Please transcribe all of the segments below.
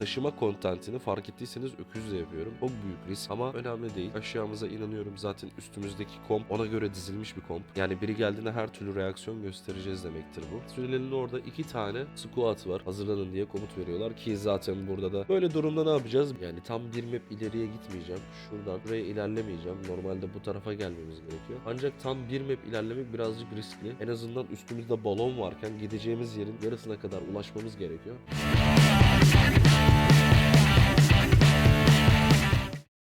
Taşıma kontentini fark ettiyseniz öküzle yapıyorum. Çok büyük risk ama önemli değil. Aşağımıza inanıyorum zaten üstümüzdeki komp ona göre dizilmiş bir komp. Yani biri geldiğinde her türlü reaksiyon göstereceğiz demektir bu. Sürelerin orada iki tane squat var. Hazırlanın diye komut veriyorlar ki zaten burada da böyle durumda ne yapacağız? Yani tam bir map ileriye gitmeyeceğim. Şuradan buraya ilerlemeyeceğim. Normalde bu tarafa gelmemiz gerekiyor. Ancak tam bir map ilerlemek birazcık riskli. En azından üstümüzde balon varken gideceğimiz yerin yarısına kadar ulaşmamız gerekiyor.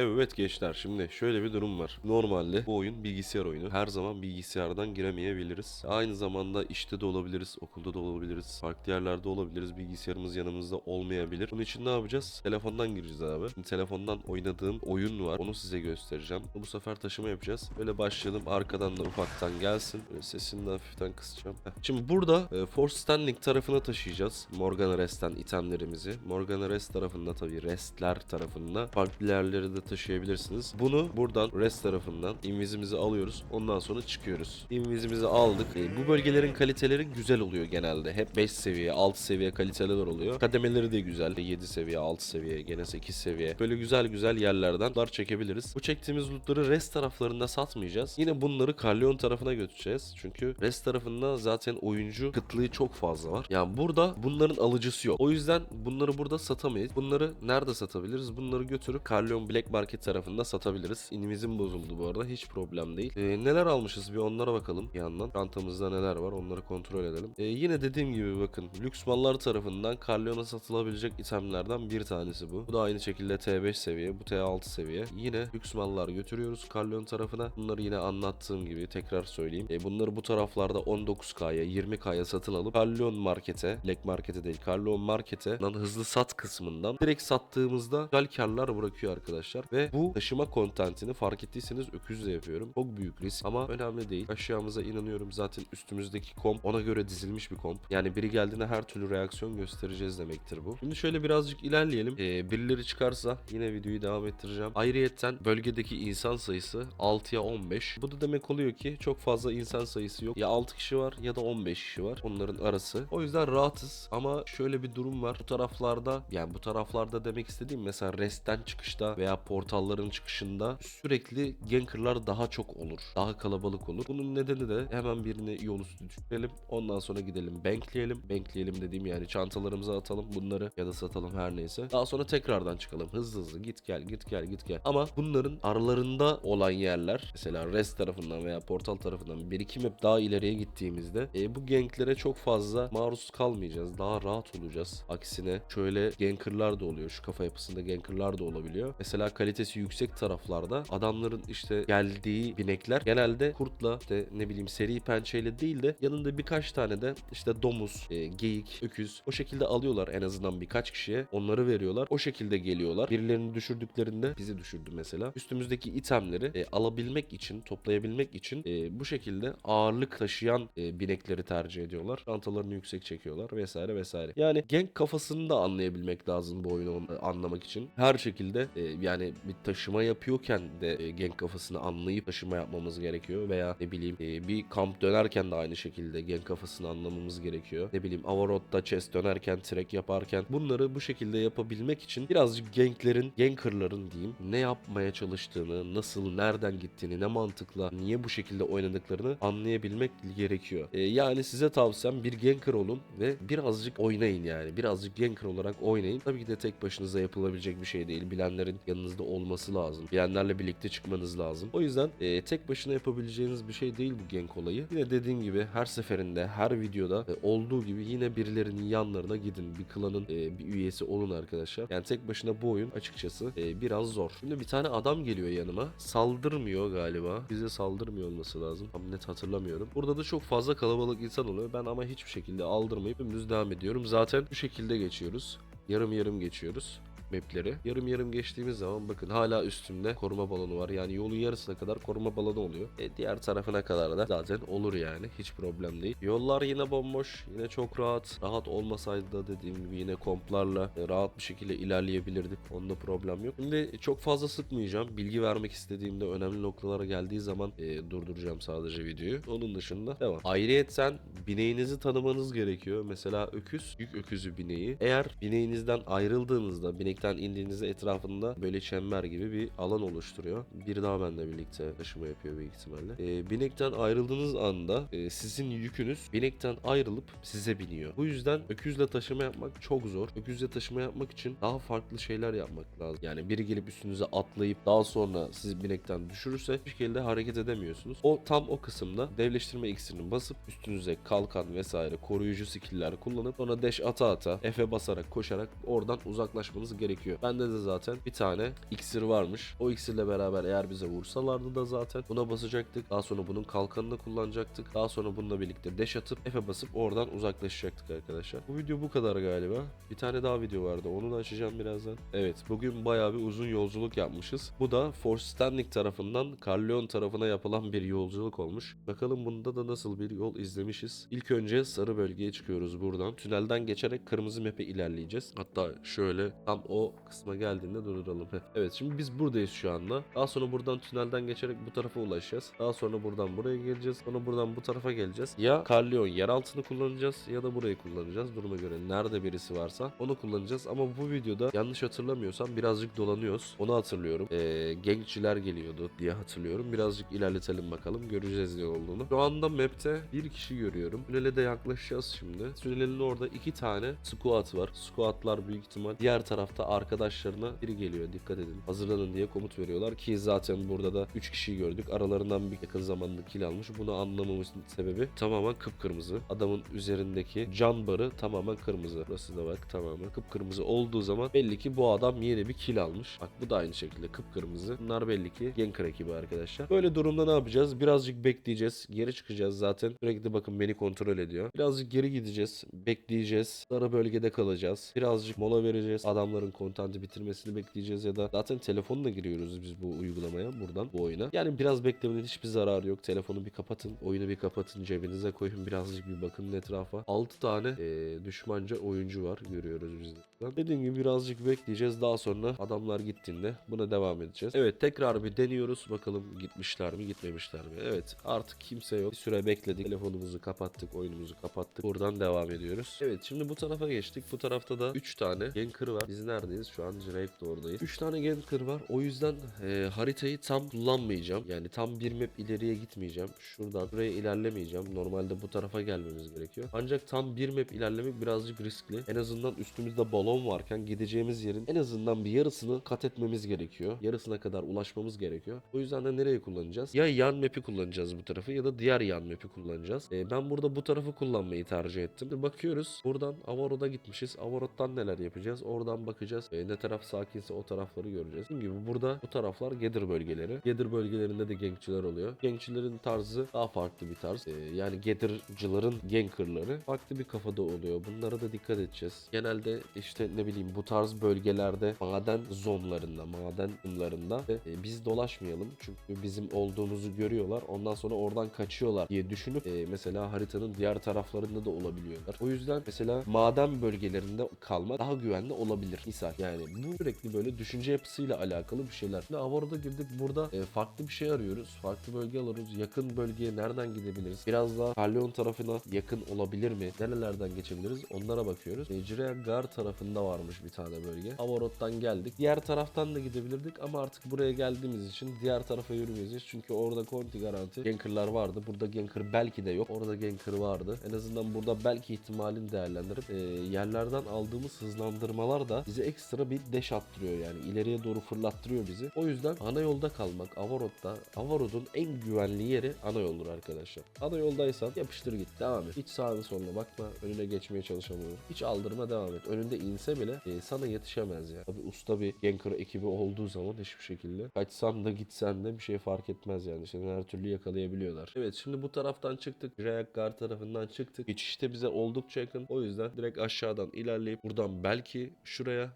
Evet gençler şimdi şöyle bir durum var. Normalde bu oyun bilgisayar oyunu. Her zaman bilgisayardan giremeyebiliriz. Aynı zamanda işte de olabiliriz, okulda da olabiliriz, farklı yerlerde olabiliriz. Bilgisayarımız yanımızda olmayabilir. Bunun için ne yapacağız? Telefondan gireceğiz abi. Şimdi telefondan oynadığım oyun var. Onu size göstereceğim. Bu sefer taşıma yapacağız. Böyle başlayalım. Arkadan da ufaktan gelsin. Böyle sesini de hafiften kısacağım. Heh. Şimdi burada e, Force Standing tarafına taşıyacağız. Morgan Rest'ten itemlerimizi. Morgan Rest tarafında tabii restler tarafında farklı yerlere de taşıyabilirsiniz. Bunu buradan rest tarafından invizimizi alıyoruz. Ondan sonra çıkıyoruz. Invizimizi aldık. E, bu bölgelerin kaliteleri güzel oluyor genelde. Hep 5 seviye, 6 seviye kaliteler oluyor. Kademeleri de güzel. 7 seviye, 6 seviye, gene 8 seviye. Böyle güzel güzel yerlerden lootlar çekebiliriz. Bu çektiğimiz lootları rest taraflarında satmayacağız. Yine bunları Carleon tarafına götüreceğiz. Çünkü rest tarafında zaten oyuncu kıtlığı çok fazla var. Yani burada bunların alıcısı yok. O yüzden bunları burada satamayız. Bunları nerede satabiliriz? Bunları götürüp Carleon Black Market tarafında satabiliriz. İnimizin bozuldu bu arada. Hiç problem değil. Ee, neler almışız bir onlara bakalım bir yandan. Çantamızda neler var onları kontrol edelim. Ee, yine dediğim gibi bakın. Lüks mallar tarafından Carleon'a satılabilecek itemlerden bir tanesi bu. Bu da aynı şekilde T5 seviye. Bu T6 seviye. Yine lüks mallar götürüyoruz Carleon tarafına. Bunları yine anlattığım gibi tekrar söyleyeyim. Ee, bunları bu taraflarda 19K'ya 20K'ya satın alıp Carleon markete, Black markete değil Carleon markete hızlı sat kısmından direkt sattığımızda güzel karlar bırakıyor arkadaşlar. Ve bu taşıma kontentini fark ettiyseniz öküzle yapıyorum. Çok büyük risk ama önemli değil. Aşağımıza inanıyorum zaten üstümüzdeki komp ona göre dizilmiş bir komp. Yani biri geldiğinde her türlü reaksiyon göstereceğiz demektir bu. Şimdi şöyle birazcık ilerleyelim. Ee, birileri çıkarsa yine videoyu devam ettireceğim. Ayrıyetten bölgedeki insan sayısı 6'ya 15. Bu da demek oluyor ki çok fazla insan sayısı yok. Ya 6 kişi var ya da 15 kişi var. Onların arası. O yüzden rahatız ama şöyle bir durum var. Bu taraflarda yani bu taraflarda demek istediğim mesela restten çıkışta veya portalların çıkışında sürekli gankerlar daha çok olur. Daha kalabalık olur. Bunun nedeni de hemen birini yol üstü düşürelim. Ondan sonra gidelim bankleyelim. Bankleyelim dediğim yani çantalarımıza atalım bunları ya da satalım her neyse. Daha sonra tekrardan çıkalım. Hızlı hızlı git gel git gel git gel. Ama bunların aralarında olan yerler mesela rest tarafından veya portal tarafından birikim hep daha ileriye gittiğimizde e, bu ganklere çok fazla maruz kalmayacağız. Daha rahat olacağız. Aksine şöyle gankerlar da oluyor. Şu kafa yapısında gankerlar da olabiliyor. Mesela kalitesi yüksek taraflarda adamların işte geldiği binekler genelde kurtla işte ne bileyim seri pençeyle değil de yanında birkaç tane de işte domuz, e, geyik, öküz o şekilde alıyorlar en azından birkaç kişiye. Onları veriyorlar. O şekilde geliyorlar. Birilerini düşürdüklerinde bizi düşürdü mesela. Üstümüzdeki itemleri e, alabilmek için, toplayabilmek için e, bu şekilde ağırlık taşıyan e, binekleri tercih ediyorlar. Çantalarını yüksek çekiyorlar vesaire vesaire. Yani genk kafasını da anlayabilmek lazım bu oyunu e, anlamak için. Her şekilde e, yani bir taşıma yapıyorken de e, genk kafasını anlayıp taşıma yapmamız gerekiyor veya ne bileyim e, bir kamp dönerken de aynı şekilde genk kafasını anlamamız gerekiyor. Ne bileyim Avarot'ta chest dönerken, trek yaparken bunları bu şekilde yapabilmek için birazcık ganklerin, gankerların diyeyim ne yapmaya çalıştığını, nasıl, nereden gittiğini, ne mantıkla, niye bu şekilde oynadıklarını anlayabilmek gerekiyor. E, yani size tavsiyem bir ganker olun ve birazcık oynayın yani. Birazcık ganker olarak oynayın. Tabii ki de tek başınıza yapılabilecek bir şey değil. Bilenlerin yanınızda olması lazım. Bilenlerle birlikte çıkmanız lazım. O yüzden e, tek başına yapabileceğiniz bir şey değil bu gank olayı. Yine dediğim gibi her seferinde, her videoda e, olduğu gibi yine birilerinin yanlarına gidin. Bir klanın e, bir üyesi olun arkadaşlar. Yani tek başına bu oyun açıkçası e, biraz zor. Şimdi bir tane adam geliyor yanıma. Saldırmıyor galiba. Bize saldırmıyor olması lazım. Tam net hatırlamıyorum. Burada da çok fazla kalabalık insan oluyor. Ben ama hiçbir şekilde aldırmayıp dümdüz devam ediyorum. Zaten bu şekilde geçiyoruz. Yarım yarım geçiyoruz. Mapleri. Yarım yarım geçtiğimiz zaman bakın hala üstümde koruma balonu var. Yani yolun yarısına kadar koruma balonu oluyor. E, diğer tarafına kadar da zaten olur yani. Hiç problem değil. Yollar yine bomboş. Yine çok rahat. Rahat olmasaydı da dediğim gibi yine komplarla e, rahat bir şekilde ilerleyebilirdik. Onda problem yok. Şimdi çok fazla sıkmayacağım. Bilgi vermek istediğimde önemli noktalara geldiği zaman e, durduracağım sadece videoyu. Onun dışında devam. Ayrıyeten bineğinizi tanımanız gerekiyor. Mesela öküz, yük öküzü bineği. Eğer bineğinizden ayrıldığınızda, binekten indiğinizde etrafında böyle çember gibi bir alan oluşturuyor. Bir daha benimle birlikte taşıma yapıyor büyük ihtimalle. E, binekten ayrıldığınız anda e, sizin yükünüz binekten ayrılıp size biniyor. Bu yüzden öküzle taşıma yapmak çok zor. Öküzle taşıma yapmak için daha farklı şeyler yapmak lazım. Yani biri gelip üstünüze atlayıp daha sonra sizi binekten düşürürse bir şekilde hareket edemiyorsunuz. O tam o kısımda devleştirme iksirini basıp üstünüze kalkan vesaire koruyucu skill'ler kullanıp sonra dash ata ata F'e basarak koşarak oradan uzaklaşmanız gerekiyor. Bende de zaten bir tane iksir varmış. O iksirle beraber eğer bize vursalardı da zaten buna basacaktık. Daha sonra bunun kalkanını kullanacaktık. Daha sonra bununla birlikte dash atıp F'e basıp oradan uzaklaşacaktık arkadaşlar. Bu video bu kadar galiba. Bir tane daha video vardı. Onu da açacağım birazdan. Evet bugün bayağı bir uzun yolculuk yapmışız. Bu da Force Standing tarafından Carleon tarafına yapılan bir yolculuk olmuş. Bakalım bunda da nasıl bir yol izlemişiz. İlk önce sarı bölgeye çıkıyoruz buradan. Tünelden geçerek kırmızı map'e ilerleyeceğiz. Hatta şöyle tam o kısma geldiğinde durduralım. Heh. Evet şimdi biz buradayız şu anda. Daha sonra buradan tünelden geçerek bu tarafa ulaşacağız. Daha sonra buradan buraya geleceğiz. Sonra buradan bu tarafa geleceğiz. Ya Carleon yer altını kullanacağız ya da burayı kullanacağız. Duruma göre nerede birisi varsa onu kullanacağız. Ama bu videoda yanlış hatırlamıyorsam birazcık dolanıyoruz. Onu hatırlıyorum. Ee, genkçiler geliyordu diye hatırlıyorum. Birazcık ilerletelim bakalım. Göreceğiz ne olduğunu. Şu anda map'te bir kişi görüyorum. Tünele de yaklaşacağız şimdi. Tünelin orada iki tane squat var. Squatlar büyük ihtimal diğer tarafta arkadaşlarına biri geliyor. Dikkat edin. Hazırlanın diye komut veriyorlar ki zaten burada da 3 kişiyi gördük. Aralarından bir yakın zamanda kill almış. Bunu anlamamızın sebebi tamamen kıpkırmızı. Adamın üzerindeki can barı tamamen kırmızı. Burası da bak tamamen kıpkırmızı olduğu zaman belli ki bu adam yeni bir kill almış. Bak bu da aynı şekilde kıpkırmızı. Bunlar belli ki Genk rakibi arkadaşlar. Böyle durumda ne yapacağız? Birazcık bekleyeceğiz. Geri çıkacağız zaten. Sürekli bakın beni kontrol ediyor. Birazcık geri gideceğiz. Bekleyeceğiz. Sarı bölgede kalacağız. Birazcık mola vereceğiz. Adamların kontenti bitirmesini bekleyeceğiz ya da zaten telefonla giriyoruz biz bu uygulamaya buradan bu oyuna. Yani biraz beklemenin hiçbir zararı yok. Telefonu bir kapatın. Oyunu bir kapatın. Cebinize koyun. Birazcık bir bakın etrafa. 6 tane eee, düşmanca oyuncu var. Görüyoruz biz de. Dediğim gibi birazcık bekleyeceğiz. Daha sonra adamlar gittiğinde buna devam edeceğiz. Evet tekrar bir deniyoruz. Bakalım gitmişler mi gitmemişler mi? Evet artık kimse yok. Bir süre bekledik. Telefonumuzu kapattık. Oyunumuzu kapattık. Buradan devam ediyoruz. Evet şimdi bu tarafa geçtik. Bu tarafta da 3 tane Ganker var. Biz neredeyiz? Şu an Drake oradayız. 3 tane Ganker var. O yüzden e, haritayı tam kullanmayacağım. Yani tam bir map ileriye gitmeyeceğim. Şuradan buraya ilerlemeyeceğim. Normalde bu tarafa gelmemiz gerekiyor. Ancak tam bir map ilerlemek birazcık riskli. En azından üstümüzde balon varken gideceğimiz yerin en azından bir yarısını kat etmemiz gerekiyor. Yarısına kadar ulaşmamız gerekiyor. O yüzden de nereye kullanacağız? Ya yan map'i kullanacağız bu tarafı ya da diğer yan map'i kullanacağız. E, ben burada bu tarafı kullanmayı tercih ettim. Bakıyoruz. Buradan Avarot'a gitmişiz. Avarot'tan neler yapacağız? Oradan bakacağız. E, ne taraf sakinse o tarafları göreceğiz. Dediğim gibi burada bu taraflar Gedir bölgeleri. Gedir bölgelerinde de genkçiler oluyor. Genkçilerin tarzı daha farklı bir tarz. E, yani Gedir'cıların gankerları farklı bir kafada oluyor. Bunlara da dikkat edeceğiz. Genelde işte ne bileyim bu tarz bölgelerde maden zonlarında, maden kumlarında e, biz dolaşmayalım. Çünkü bizim olduğumuzu görüyorlar. Ondan sonra oradan kaçıyorlar diye düşünüp e, mesela haritanın diğer taraflarında da olabiliyorlar. O yüzden mesela maden bölgelerinde kalma daha güvenli olabilir. Misal yani bu sürekli böyle düşünce yapısıyla alakalı bir şeyler. Şimdi Avara'da girdik burada e, farklı bir şey arıyoruz. Farklı bölge arıyoruz. Yakın bölgeye nereden gidebiliriz? Biraz daha Carleon tarafına yakın olabilir mi? Nerelerden geçebiliriz? Onlara bakıyoruz. Ecrea Gar tarafında varmış bir tane bölge. Avarot'tan geldik. Diğer taraftan da gidebilirdik ama artık buraya geldiğimiz için diğer tarafa yürümeyeceğiz. Çünkü orada konti garanti Ganker'lar vardı. Burada Ganker belki de yok. Orada Ganker vardı. En azından burada belki ihtimalini değerlendirip e, yerlerden aldığımız hızlandırmalar da bize ekstra bir deş attırıyor yani. ileriye doğru fırlattırıyor bizi. O yüzden ana yolda kalmak Avarot'ta Avarot'un en güvenli yeri ana yoldur arkadaşlar. Ana yoldaysan yapıştır git devam et. Hiç sağına soluna bakma. Önüne geçmeye çalışamıyor. Hiç aldırma devam et. Önünde inse bile e, sana yetişemez ya. Tabi usta bir Ganker ekibi olduğu zaman hiçbir şekilde kaçsan da gitsen de bir şey fark etmez yani. Seni her türlü yakalayabiliyorlar. Evet şimdi bu taraftan çıktık. Reakgar tarafından çıktık. Geçişte bize oldukça yakın. O yüzden direkt aşağıdan ilerleyip buradan belki şuraya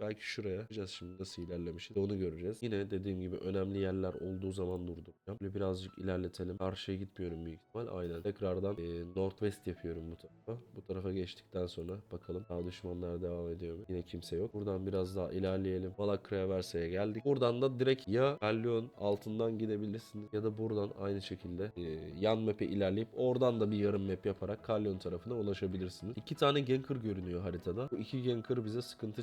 Belki şuraya yapacağız şimdi nasıl ilerlemişiz onu göreceğiz. Yine dediğim gibi önemli yerler olduğu zaman durduracağım. Böyle birazcık ilerletelim. Karşıya gitmiyorum büyük ihtimal. Aynen. Tekrardan e, Northwest yapıyorum bu tarafa. Bu tarafa geçtikten sonra bakalım daha düşmanlar devam ediyor mu? Yine kimse yok. Buradan biraz daha ilerleyelim. Malakra Versa'ya geldik. Buradan da direkt ya Galleon altından gidebilirsiniz ya da buradan aynı şekilde e, yan map'e ilerleyip oradan da bir yarım map yaparak Galleon tarafına ulaşabilirsiniz. İki tane Ganker görünüyor haritada. Bu iki Ganker bize sıkıntı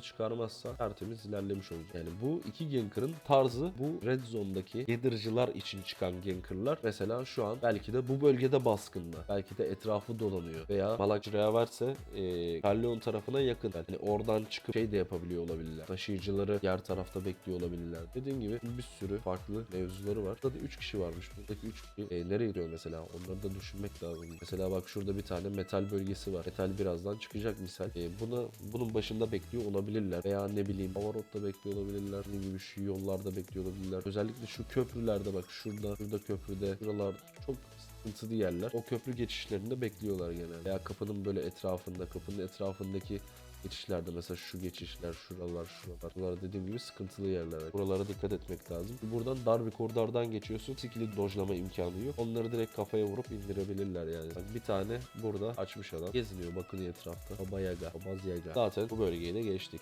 çıkarmazsa tertemiz ilerlemiş olacak. Yani bu iki Ganker'ın tarzı bu Red Zone'daki Gather'cılar için çıkan Ganker'lar mesela şu an belki de bu bölgede baskında. Belki de etrafı dolanıyor. Veya Malak Reaverse e, Galleon tarafına yakın. Yani oradan çıkıp şey de yapabiliyor olabilirler. Taşıyıcıları diğer tarafta bekliyor olabilirler. Dediğim gibi bir sürü farklı mevzuları var. Burada 3 kişi varmış. Buradaki 3 kişi e, nereye gidiyor mesela? Onları da düşünmek lazım. Mesela bak şurada bir tane metal bölgesi var. Metal birazdan çıkacak misal. E, buna bunun başında bekliyor olabilirler. Veya ne bileyim Havarot'ta bekliyor olabilirler. Dediğim gibi şu yollarda bekliyor olabilirler. Özellikle şu köprülerde bak şurada, şurada köprüde. Şuralar çok sıkıntılı yerler. O köprü geçişlerinde bekliyorlar genelde. Veya kapının böyle etrafında, kapının etrafındaki geçişlerde mesela şu geçişler, şuralar, şuralar. Bunlar dediğim gibi sıkıntılı yerler. Buralara dikkat etmek lazım. Buradan dar bir koridordan geçiyorsun. Skill'i dojlama imkanı yok. Onları direkt kafaya vurup indirebilirler yani. Bir tane burada açmış adam. Geziniyor bakın etrafta. Baba Yaga, Babaz Yaga. Zaten bu bölgeyi de geçtik.